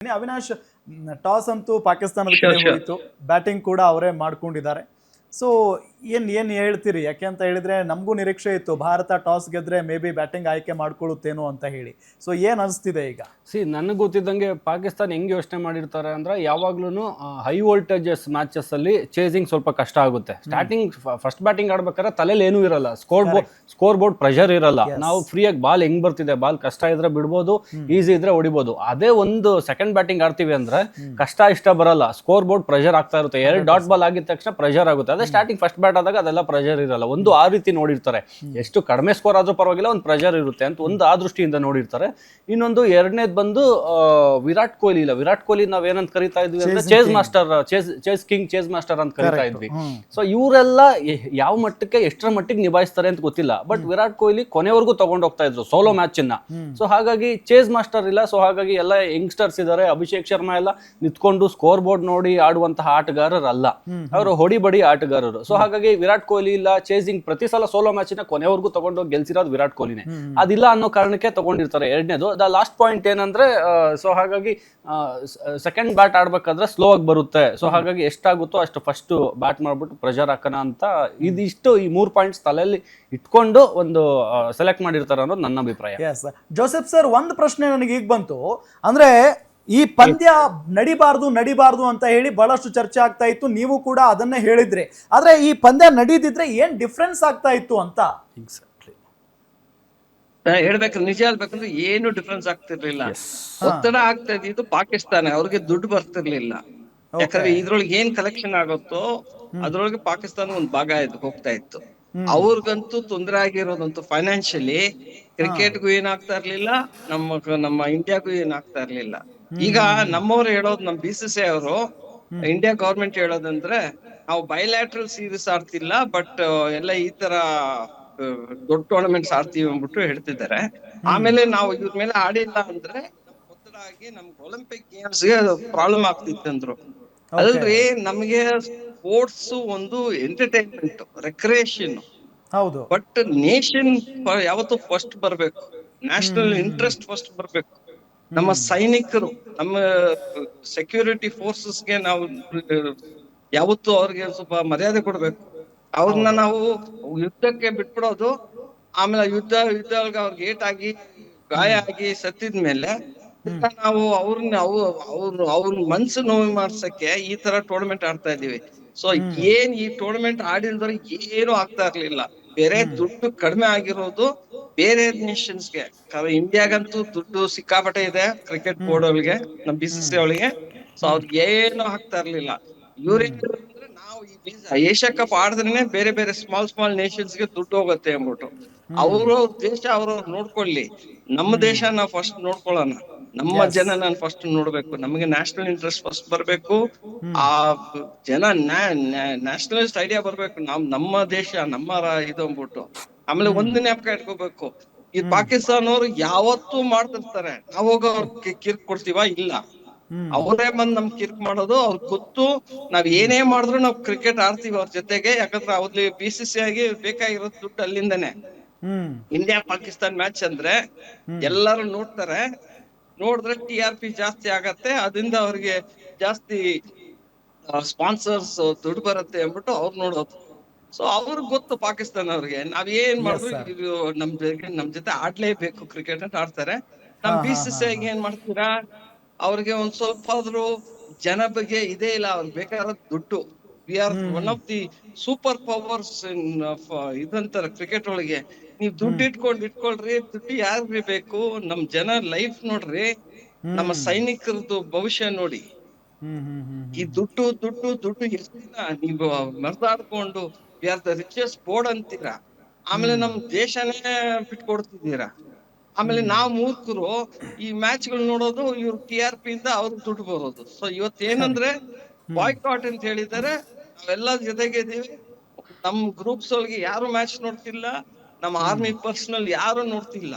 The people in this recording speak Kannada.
ಅವಿನಾಶ್ ಟಾಸ್ ಅಂತೂ ಪಾಕಿಸ್ತಾನದ ಕಡೆ. ಹೋಯಿತು ಬ್ಯಾಟಿಂಗ್ ಕೂಡ ಅವರೇ ಮಾಡ್ಕೊಂಡಿದ್ದಾರೆ ಸೊ ಏನ್ ಏನ್ ಹೇಳ್ತೀರಿ? ಯಾಕೆ ಅಂತ ಹೇಳಿದ್ರೆ ನಮಗೂ ನಿರೀಕ್ಷೆ ಇತ್ತು. ಭಾರತ ಟಾಸ್ ಗೆದ್ರೆ ಮೇ ಬಿ ಬ್ಯಾಟಿಂಗ್ ಆಯ್ಕೆ ಮಾಡ್ಕೊಳ್ಳುತ್ತೇನೋ ಅಂತ ಹೇಳಿ. ಸೊ ಏನ್ ಅನಿಸ್ತಿದೆ ಈಗ? ಸಿ ನನಗೆ ಗೊತ್ತಿದ್ದಂಗೆ ಪಾಕಿಸ್ತಾನ ಹೆಂಗೆ ಯೋಚನೆ ಮಾಡಿರ್ತಾರೆ ಅಂದ್ರೆ ಯಾವಾಗ್ಲೂ ಹೈ ವೋಲ್ಟೇಜಸ್ ಮ್ಯಾಚಸ್ಸಲ್ಲಿ ಚೇಸಿಂಗ್ ಸ್ವಲ್ಪ ಕಷ್ಟ ಆಗುತ್ತೆ. ಸ್ಟಾರ್ಟಿಂಗ್ ಫಸ್ಟ್ ಬ್ಯಾಟಿಂಗ್ ಆಡ್ಬೇಕಾದ್ರೆ ತಲೆಯಲ್ಲಿ ಏನೂ ಇರಲ್ಲ. Score board score board pressure ಇರಲ್ಲ ನಾವು ಫ್ರೀಯಾಗಿ ಬಾಲ್ ಹೆಂಗ್ ಬರ್ತಿದೆ? ಬಾಲ್ ಕಷ್ಟ ಇದ್ರೆ ಬಿಡ್ಬೋದು ಈಸಿ ಇದ್ರೆ ಹೊಡಿಬೋದು. ಅದೇ ಒಂದು ಸೆಕೆಂಡ್ ಬ್ಯಾಟಿಂಗ್ ಆಡ್ತೀವಿ ಅಂದ್ರೆ ಕಷ್ಟ ಇಷ್ಟ ಬರಲ್ಲ. ಸ್ಕೋರ್ ಬೋರ್ಡ್ ಪ್ರೆಷರ್ ಆಗ್ತಾ ಇರುತ್ತೆ. ಎರಡು ಡಾಟ್ ಬಾಲ್ ಆಗಿದ ತಕ್ಷಣ ಪ್ರೆಷರ್ ಆಗುತ್ತೆ. ಅದೇ ಸ್ಟಾರ್ಟಿಂಗ್ ಫಸ್ಟ್ ಬ್ಯಾಟ್ ಆದಾಗ ಅದೆಲ್ಲ ಪ್ರೆಷರ್ ಇರಲ್ಲ. ಒಂದು ಆ ರೀತಿ ನೋಡಿರ್ತಾರೆ. ಎಷ್ಟು ಕಡಿಮೆ ಸ್ಕೋರ್ ಆದರೂ ಪರವಾಗಿಲ್ಲ ಒಂದು ಪ್ರೆಷರ್ ಇರುತ್ತೆ ಅಂತ ಒಂದು ಆ ದೃಷ್ಟಿಯಿಂದ ನೋಡಿರ್ತಾರೆ. ಇನ್ನೊಂದು ಎರಡನೇದು ಬಂದು ವಿರಾಟ್ ಕೊಹ್ಲಿ ಇಲ್ಲ. ವಿರಾಟ್ ಕೊಹ್ಲಿ ನಾವ್ ಏನಂತ ಕರಿತಾ ಇದ್ವಿ ಅಂದ್ರೆ chase master chase chase king chase master ಅಂತ ಕರಿತಾ ಇದ್ವಿ. ಸೊ ಇವರೆಲ್ಲ ಯಾವ ಮಟ್ಟಕ್ಕೆ ಎಷ್ಟರ ಮಟ್ಟಿಗೆ ನಿಭಾಯಿಸ್ತಾರೆ ಅಂತ ಗೊತ್ತಿಲ್ಲ. ಬಟ್ ವಿರಾಟ್ ಕೊಹ್ಲಿ ಕೊನೆವರೆಗೂ ತಗೊಂಡು ಹೋಗ್ತಾ ಇದ್ರು ಸೋಲೋ ಮ್ಯಾಚ್ ಇನ್ನ ಸೊ ಹಾಗಾಗಿ ಚೇಸ್ ಮಾಸ್ಟರ್ ಇಲ್ಲ. ಸೊ ಹಾಗಾಗಿ ಎಲ್ಲ ಯಂಗ್ಸ್ಟರ್ಸ್ ಇದಾರೆ. ಅಭಿಷೇಕ್ ಶರ್ಮಾ ಎಲ್ಲ ನಿಂತ್ಕೊಂಡು ಸ್ಕೋರ್ ಬೋರ್ಡ್ ನೋಡಿ ಆಡುವಂತಹ ಆಟಗಾರರಲ್ಲ. ಅವರು ಹೊಡಿಬಡಿ ಆಟಗಾರರು. ಸೊ ಹಾಗಾಗಿ ವಿರಾಟ್ ಕೊಹ್ಲಿ ಇಲ್ಲ ಚೇಸಿಂಗ್ ಪ್ರತಿ ಸಲ ಸೋಲೋ ಮ್ಯಾಚ್ನ ಕೊನೆವರೆಗೂ ತಗೊಂಡು ಗೆಲ್ಸಿರೋದು ವಿರಾಟ್ ಕೊಹ್ಲಿನೇ. ಅದಿಲ್ಲ ಅನ್ನೋ ಕಾರಣಕ್ಕೆ ತಗೊಂಡಿರ್ತಾರೆ ಎರಡನೇದು. ದ ಲಾಸ್ಟ್ ಪಾಯಿಂಟ್ ಏನಂದ್ರೆ ಸೊ ಹಾಗಾಗಿ ಸೆಕೆಂಡ್ ಬ್ಯಾಟ್ ಆಡ್ಬೇಕಾದ್ರೆ ಸ್ಲೋ ಆಗಿ ಬರುತ್ತೆ. ಸೊ ಹಾಗಾಗಿ ಎಷ್ಟಾಗುತ್ತೋ ಅಷ್ಟು ಫಸ್ಟ್ ಬ್ಯಾಟ್ ಮಾಡ್ಬಿಟ್ಟು ಪ್ರೆಷರ್ ಹಾಕೋಣ ಅಂತ ಇದಿಷ್ಟು ಈ ಮೂರು ಪಾಯಿಂಟ್ಸ್ ತಲೆಯಲ್ಲಿ ಇಟ್ಕೊಂಡು ಒಂದು ಸೆಲೆಕ್ಟ್ ಮಾಡಿರ್ತಾರೆ ಅನ್ನೋದು ನನ್ನ ಅಭಿಪ್ರಾಯ. ಜೋಸೆಫ್ ಸರ್ ಒಂದು ಪ್ರಶ್ನೆ ನನಗೆ ಈಗ ಬಂತು. ಅಂದ್ರೆ ಈ ಪಂದ್ಯ ನಡಿಬಾರ್ದು ನಡಿಬಾರ್ದು ಅಂತ ಹೇಳಿ ಬಹಳಷ್ಟು ಚರ್ಚೆ ಆಗ್ತಾ ಇತ್ತು. ನೀವು ಕೂಡ ಅದನ್ನ ಹೇಳಿದ್ರೆ. ಆದ್ರೆ ಈ ಪಂದ್ಯ ನಡೀದಿದ್ರೆ ಏನ್ ಡಿಫ್ರೆನ್ಸ್ ಆಗ್ತಾ ಇತ್ತು ಅಂತ? ಹೇಳ್ಬೇಕು ಹೇಳ್ಬೇಕಂದ್ರೆ ನಿಜ ಹೇಳ್ಬೇಕಂದ್ರೆ ಏನು ಡಿಫ್ರೆನ್ಸ್ ಆಗ್ತಿರ್ಲಿಲ್ಲ. ಒತ್ತಡ ಆಗ್ತಾ ಇದ್ದಿದ್ದು ಪಾಕಿಸ್ತಾನ. ಅವ್ರಿಗೆ ದುಡ್ಡು ಬರ್ತಿರ್ಲಿಲ್ಲ. ಯಾಕಂದ್ರೆ ಇದ್ರೊಳಗೆ ಏನ್ ಕಲೆಕ್ಷನ್ ಆಗುತ್ತೋ ಅದ್ರೊಳಗೆ ಪಾಕಿಸ್ತಾನ ಒಂದ್ ಭಾಗ ಇದು ಹೋಗ್ತಾ ಇತ್ತು. ಅವ್ರಿಗಂತೂ ತೊಂದರೆ ಆಗಿರೋದಂತೂ ಫೈನಾನ್ಷಿಯಲಿ ಕ್ರಿಕೆಟ್ಗೂ ಏನಾಗ್ತಾ ಇರ್ಲಿಲ್ಲ ನಮ್ಮ ನಮ್ಮ ಇಂಡಿಯಾಗೂ ಏನಾಗ್ತಾ ಇರ್ಲಿಲ್ಲ. ಈಗ ನಮ್ಮವ್ರು ಹೇಳೋದು ನಮ್ ಬಿ ಸಿ ಸಿ ಅವರು ಇಂಡಿಯಾ ಗವರ್ಮೆಂಟ್ ಹೇಳೋದಂದ್ರೆ ನಾವು ಬೈಲ್ಯಾಟ್ರಲ್ ಸೀರೀಸ್ ಆಡ್ತಿಲ್ಲ ಬಟ್ ಎಲ್ಲ ಈ ತರ ದೊಡ್ಡ ಟೂರ್ನಮೆಂಟ್ಸ್ ಆಡ್ತೀವಿ ಅಂದ್ಬಿಟ್ಟು ಹೇಳ್ತಿದ್ದಾರೆ. ಆಮೇಲೆ ನಾವು ಇವ್ರ ಮೇಲೆ ಆಡಿಲ್ಲ ಅಂದ್ರೆ ಒತ್ತಡ ಆಗಿ ನಮ್ಗೆ ಒಲಿಂಪಿಕ್ ಗೇಮ್ಸ್ಗೆ ಪ್ರಾಬ್ಲಮ್ ಆಗ್ತಿತ್ತಂದ್ರು ಅಲ್ರಿ ನಮ್ಗೆ ಸ್ಪೋರ್ಟ್ಸ್ ಒಂದು ಎಂಟರ್ಟೈನ್ಮೆಂಟ್ ರೆಕ್ರಿಯೇಷನ್ ಹೌದು. ಬಟ್ ನೇಷನ್ ಯಾವತ್ತು ಫಸ್ಟ್ ಬರ್ಬೇಕು. ನ್ಯಾಷನಲ್ ಇಂಟ್ರೆಸ್ಟ್ ಫಸ್ಟ್ ಬರ್ಬೇಕು. ನಮ್ಮ ಸೈನಿಕರು ನಮ್ಮ ಸೆಕ್ಯೂರಿಟಿ ಫೋರ್ಸಸ್ಗೆ ನಾವು ಯಾವತ್ತೂ ಅವ್ರಿಗೆ ಸ್ವಲ್ಪ ಮರ್ಯಾದೆ ಕೊಡ್ಬೇಕು. ಅವ್ರನ್ನ ನಾವು ಯುದ್ಧಕ್ಕೆ ಬಿಟ್ಬಿಡೋದು ಆಮೇಲೆ ಯುದ್ಧ ಯುದ್ಧ ಅವ್ರಿಗೆ ಏಟಾಗಿ ಗಾಯ ಆಗಿ ಸತ್ತಿದ್ಮೇಲೆ ನಾವು ಅವ್ರನ್ನ ಅವ್ರು ಅವ್ರ ಅವ್ರ ಮನ್ಸು ನೋವು ಮಾಡ್ಸಕ್ಕೆ ಈ ತರ ಟೂರ್ನಮೆಂಟ್ ಆಡ್ತಾ ಇದೀವಿ ಸೊ ಏನ್ ಈ ಟೂರ್ನಮೆಂಟ್ ಆಡಿಲ್ದ್ರೆ ಏನು ಆಗ್ತಾ ಇರ್ಲಿಲ್ಲ. ಬೇರೆ ದುಡ್ಡು ಕಡಿಮೆ ಆಗಿರೋದು ಬೇರೆ ನೇಷನ್ಸ್ಗೆ ಇಂಡಿಯಾಗಂತೂ ದುಡ್ಡು ಸಿಕ್ಕಾಪಟ್ಟೆ ಇದೆ ಕ್ರಿಕೆಟ್ ಬೋರ್ಡ್ ಅವಳಿಗೆ ನಮ್ ಬಿ ಸಿ ಸಿ ಅವಳಿಗೆ. ಸೊ ಅವ್ರಿಗೆ ಏನು ಹಾಕ್ತಾ ಇರ್ಲಿಲ್ಲ. ಇವ್ರೇನ್ ನಾವು ಏಷ್ಯಾ ಕಪ್ ಆಡಿದ್ರೆ ಬೇರೆ ಬೇರೆ ಸ್ಮಾಲ್ ಸ್ಮಾಲ್ ನೇಷನ್ಸ್ಗೆ ದುಡ್ಡು ಹೋಗುತ್ತೆ ಅಂದ್ಬಿಟ್ಟು. ಅವ್ರ ದೇಶ ಅವ್ರವ್ರು ನೋಡ್ಕೊಳ್ಳಿ. ನಮ್ಮ ದೇಶ ನಾವು ಫಸ್ಟ್ ನೋಡ್ಕೊಳ್ಳೋಣ. ನಮ್ಮ ಜನ ನಾನು ಫಸ್ಟ್ ನೋಡ್ಬೇಕು. ನಮಗೆ ನ್ಯಾಷನಲ್ ಇಂಟ್ರೆಸ್ಟ್ ಫಸ್ಟ್ ಬರ್ಬೇಕು. ಆ ಜನ ನ್ಯಾಷನಲಿಸ್ಟ್ ಐಡಿಯಾ ಬರ್ಬೇಕು. ನಾವ್ ನಮ್ಮ ದೇಶ ನಮ್ಮ ಇದು ಅಂದ್ಬಿಟ್ಟು. ಆಮೇಲೆ ಒಂದ್ ಜ್ಞಾಪಕ ಇಟ್ಕೋಬೇಕು. ಈ ಪಾಕಿಸ್ತಾನವ್ರು ಯಾವತ್ತೂ ಮಾಡ್ತಿರ್ತಾರೆ. ನಾವ್ ಹೋಗ ಅವ್ರ ಕಿರ್ಕ್ ಕೊಡ್ತೀವ? ಇಲ್ಲ. ಅವರೇ ಬಂದ್ ನಮ್ ಕಿರ್ಕ್ ಮಾಡೋದು ಅವ್ರ ಗೊತ್ತು. ನಾವ್ ಏನೇ ಮಾಡಿದ್ರು ನಾವ್ ಕ್ರಿಕೆಟ್ ಆಡ್ತೀವಿ ಅವ್ರ ಜೊತೆಗೆ. ಯಾಕಂದ್ರೆ ಅವ್ರಲ್ಲಿ ಬಿ ಸಿ ಸಿ ಆಗಿ ಬೇಕಾಗಿರೋ ದುಡ್ಡು ಅಲ್ಲಿಂದಾನೆ. ಇಂಡಿಯಾ ಪಾಕಿಸ್ತಾನ್ ಮ್ಯಾಚ್ ಅಂದ್ರೆ ಎಲ್ಲರೂ ನೋಡ್ತಾರೆ. ನೋಡಿದ್ರೆ ಟಿ ಆರ್ ಪಿ ಜಾಸ್ತಿ ಆಗತ್ತೆ. ಅದರಿಂದ ಅವ್ರಿಗೆ ಜಾಸ್ತಿ ಸ್ಪಾನ್ಸರ್ಸ್ ದುಡ್ಡು ಬರುತ್ತೆ ಅಂದ್ಬಿಟ್ಟು ಅವ್ರು ನೋಡೋದು. ಸೊ ಅವ್ರಿಗೆ ಗೊತ್ತು ಪಾಕಿಸ್ತಾನ ಅವ್ರಿಗೆ ನಾವ್ ಏನ್ ಮಾಡಿದ್ರು ನಮ್ ಜೊತೆ ನಮ್ ಜೊತೆ ಆಡ್ಲೇಬೇಕು ಕ್ರಿಕೆಟ್ ಅಂತ ಆಡ್ತಾರೆ. ನಮ್ ಬಿ ಸಿ ಸಿ ಏನ್ ಮಾಡ್ತೀರಾ? ಅವ್ರಿಗೆ ಒಂದ್ ಸ್ವಲ್ಪ ಆದ್ರೂ ಜನ ಬಗ್ಗೆ ಇದೇ ಇಲ್ಲ. ಅವ್ರಿಗೆ ಬೇಕಾದ ದುಡ್ಡು. We are one of the super powers in ಇದಂತಾರ cricket ಒಳಗೆ. ನೀವ್ ದುಡ್ಡು ಇಟ್ಕೊಂಡ್ ಇಟ್ಕೊಳ್ರಿ ದುಡ್ಡು ಯಾರ್ಗ್ರಿ ಬೇಕು? ನಮ್ ಜನ ಲೈಫ್ ನೋಡ್ರಿ. ನಮ್ಮ ಸೈನಿಕರದ್ದು ಭವಿಷ್ಯ ನೋಡಿ. ಈ ದುಡ್ಡು ದುಡ್ಡು ದುಡ್ಡು ಎಷ್ಟು ದಿನ ನೀವು ಮೆರೆದಾಡ್ಕೊಂಡು we are the richest board ಅಂತೀರಾ? ಆಮೇಲೆ ನಮ್ ದೇಶನೇ ಬಿಟ್ಕೊಡ್ತಿದ್ದೀರಾ? ಆಮೇಲೆ ನಾವ್ ಮೂರ್ಖರು ಈ ಮ್ಯಾಚ್ಗಳು ನೋಡೋದು ಇವ್ರ ಟಿ ಆರ್ ಪಿ ಇಂದ ಅವ್ರು ದುಡ್ಡು ಬರೋದು. ಸೊ ಇವತ್ತೇನಂದ್ರೆ ಬಾಯ್ಕಾಟ್ ಅಂತ ಹೇಳಿದ್ದಾರೆ ನಾವೆಲ್ಲ ಜೊತೆಗೆ ಇದೀವಿ. ನಮ್ ಗ್ರೂಪ್ಸ್ ಒಳಗೆ ಯಾರು ಮ್ಯಾಚ್ ನೋಡ್ತಿಲ್ಲ. ನಮ್ಮ ಆರ್ಮಿ ಪರ್ಸನಲ್ ಯಾರು ನೋಡ್ತಿಲ್ಲ.